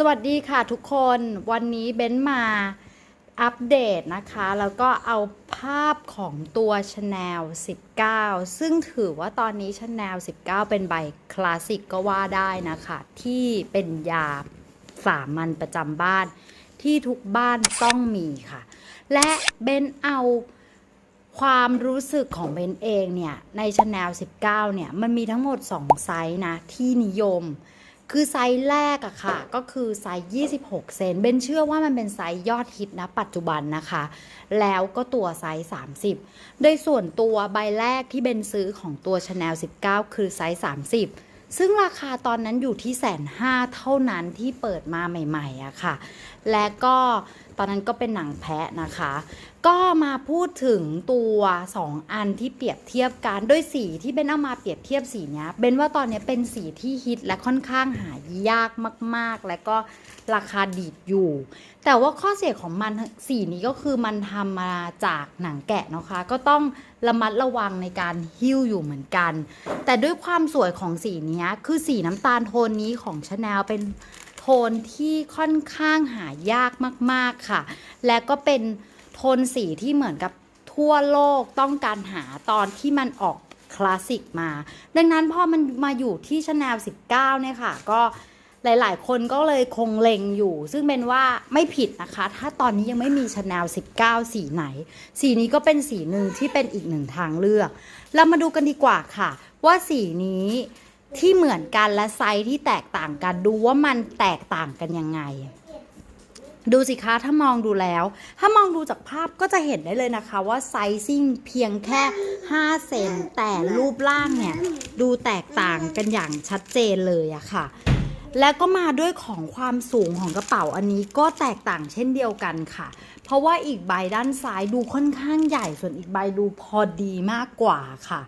สวัสดีค่ะทุกคนวันนี้เบ้นมาอัปเดตนะคะ แล้วก็เอาภาพของตัว Chanel 19 ซึ่งถือว่าตอนนี้ Chanel 19 เป็นใบคลาสสิกก็ว่าได้นะคะ ที่เป็นยาสามัญประจำบ้าน ที่ทุกบ้านต้องมีค่ะ และเบนเอาความรู้สึกของเบนเองเนี่ย ใน Chanel 19 เนี่ย มันมีทั้งหมด 2 ไซส์นะ ที่นิยม คือไซส์แรกอะค่ะ ก็คือไซส์ 26 เซนเบนเชื่อว่ามันเป็นไซส์ยอดฮิตนะปัจจุบันนะคะ แล้วก็ตัวไซส์ 30 โดยส่วนตัวใบแรกที่เบนซื้อของตัว Chanel 19 คือไซส์ 30 ซึ่งราคาตอนนั้นอยู่ที่แสนห้าเท่านั้นที่เปิดมาใหม่ๆอะค่ะ และก็ ตอนนั้นก็เป็นหนังแพะนะคะ ก็มาพูดถึงตัว 2 อันที่เปรียบเทียบกันด้วยสีที่เบนเอามาเปรียบเทียบสีเนี้ยเบนว่าตอนนี้เป็นสีที่ฮิตและค่อนข้างหายากมาก ๆ และก็ราคาดีดอยู่ แต่ว่าข้อเสียของมันสีนี้ก็คือมันทำมาจากหนังแกะนะคะ ก็ต้องระมัดระวังในการหิ้วอยู่เหมือนกัน แต่ด้วยความสวยของสีนี้คือสีน้ำตาลโทนนี้ของชาแนลเป็น นที่ค่อนข้างหายากมาก ๆ ค่ะ และก็เป็นโทนสีที่เหมือนกับทั่วโลกต้องการหาตอนที่มันออกคลาสสิกมา ดังนั้นพอมันมาอยู่ที่ชาแนล19 เนี่ยค่ะ ก็หลาย ๆ คนก็เลยคงเล็งอยู่ ซึ่งเป็นว่าไม่ผิดนะคะ ถ้าตอนนี้ยังไม่มีชาแนล19 สีไหน สีนี้ก็เป็นสีหนึ่งที่เป็นอีกหนึ่งทางเลือก เรามาดูกันดีกว่าค่ะ ว่าสีนี้ ที่เหมือนกันและไซส์ที่แตกต่างกันดูว่ามันแตกต่างกันยังไง ดูสิคะถ้ามองดูแล้ว ถ้ามองดูจากภาพก็จะเห็นได้เลยนะคะว่าไซซิ่งเพียงแค่ 5 เซนแต่รูปร่างเนี่ย ดูแตกต่างกันอย่างชัดเจนเลยอะค่ะ แล้วก็มาด้วยของความสูงของกระเป๋าอันนี้ก็แตกต่างเช่นเดียวกันค่ะ เพราะว่าอีกใบด้านซ้ายดูค่อนข้างใหญ่ส่วนอีกใบดูพอดีมากกว่าค่ะ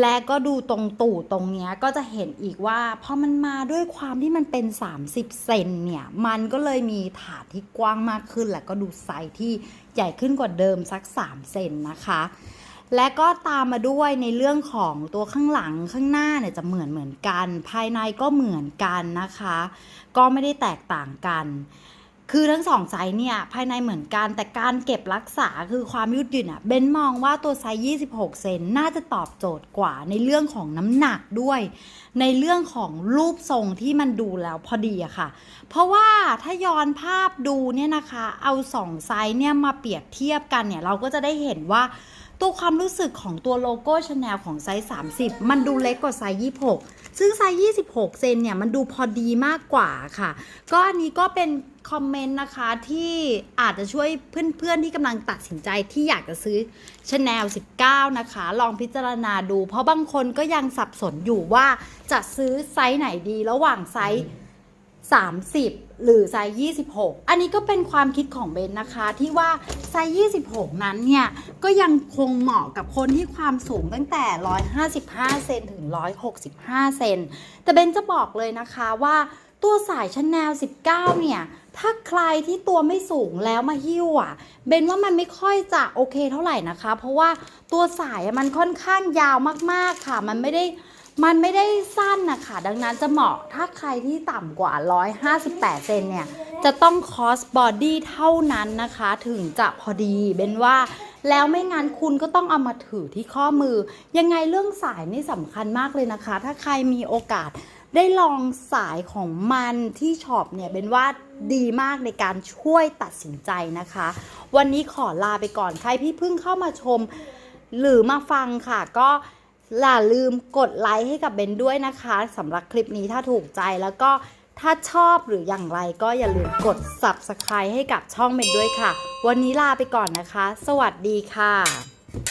และก็ดูตรงตูดตรงเนี้ยก็จะเห็นอีกว่าพอมันมาด้วยความที่มันเป็น 30 เซนเนี่ย มันก็เลยมีถาดที่กว้างมากขึ้น และก็ดูไซส์ที่ใหญ่ขึ้นกว่าเดิมสัก 3 เซนนะคะ และก็ตามมาด้วยในเรื่องของตัวข้างหลังข้างหน้าเนี่ยจะเหมือนเหมือนกัน ภายในก็เหมือนกันนะคะ ก็ไม่ได้แตกต่างกัน คือทั้งสองไซส์เนี่ยภายในเหมือนกันแต่การเก็บรักษาคือความยืดหยุ่นอะเบนมองว่าตัวไซส์ 26 เซนน่าจะตอบโจทย์กว่าในเรื่องของน้ำหนักด้วย ในเรื่องของรูปทรงที่มันดูแล้วพอดีอะค่ะ เพราะว่าถ้าย้อนภาพดูเนี่ยนะคะ เอาสองไซส์เนี่ยมาเปรียบเทียบกันเนี่ยเราก็จะได้เห็นว่า ตัวความรู้สึกของตัวโลโก้ชาแนลของไซส์ 30 มันดูเล็กกว่าไซส์ 26 ซึ่งไซส์ 26 เซนเนี่ย มันดูพอดีมากกว่าค่ะ ก็อันนี้ก็เป็นคอมเมนต์นะคะที่อาจจะช่วยเพื่อนๆที่กำลังตัดสินใจที่อยากจะซื้อชาแนล19 นะคะ ลองพิจารณาดู เพราะบางคนก็ยังสับสนอยู่ว่าจะซื้อไซส์ไหนดีระหว่างไซส์ 30 หรือไซส์ 26 อันนี้ก็เป็นความคิดของเบนนะคะ ที่ว่าไซส์ 26 นั้นเนี่ย ก็ยังคงเหมาะกับคนที่ความสูงตั้งแต่ 155 เซนถึง 165 เซน แต่เบนจะบอกเลยนะคะว่าตัวสายชาแนล 19 เนี่ย ถ้าใครที่ตัวไม่สูงแล้วมาหิ้วอะ เบนว่ามันไม่ค่อยจะโอเคเท่าไหร่นะคะ เพราะว่าตัวสายมันค่อนข้างยาวมากๆค่ะ มันไม่ได้ มันไม่ได้สั้นนะคะดังนั้นจะเหมาะถ้าใครที่ต่ำกว่า 158 เซนเนี่ย จะต้องคอสบอดี้เท่านั้นนะคะ ถึงจะพอดีเบนว่าแล้วไม่งั้นคุณก็ต้องเอามาถือที่ข้อมือ ยังไงเรื่องสายนี่สำคัญมากเลยนะคะ ถ้าใครมีโอกาสได้ลองสายของมันที่ช็อปเนี่ยเบนว่าดีมากในการช่วยตัดสินใจนะคะ วันนี้ขอลาไปก่อนใครที่เพิ่งเข้ามาชม หรือมาฟังค่ะก็ อย่าลืมกดไลค์ให้กับเบนด้วยนะคะสำหรับคลิปนี้ถ้าถูกใจแล้วก็ถ้าชอบหรืออย่างไรก็อย่าลืมกด subscribe ให้กับช่องเบนด้วยค่ะ วันนี้ลาไปก่อนนะคะ สวัสดีค่ะ